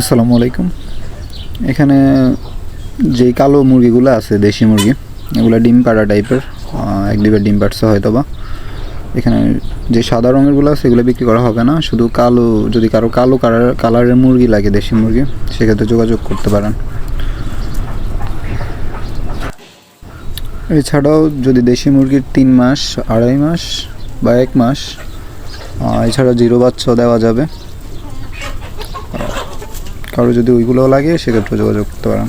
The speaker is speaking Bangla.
আসসালামু আলাইকুম। এখানে যেই কালো মুরগিগুলো আছে, দেশি মুরগি, এগুলো ডিম পাড়া টাইপের এক দুবার ডিম পাড়ছে হয়তো বা এখানে যে সাদা রঙেরগুলো আছে, এগুলো বিক্রি করা হবে না। শুধু কালো, যদি কারও কালো কালার, কালারের মুরগি লাগে, দেশি মুরগি, সেক্ষেত্রে যোগাযোগ করতে পারেন। এছাড়াও যদি দেশি মুরগির তিন মাস, আড়াই মাস বা এক মাস এছাড়া জিরো বাচ্চাও দেওয়া যাবে। কারও যদি ওইগুলোও লাগে সেক্ষেত্রে যোগাযোগ করতে পারেন।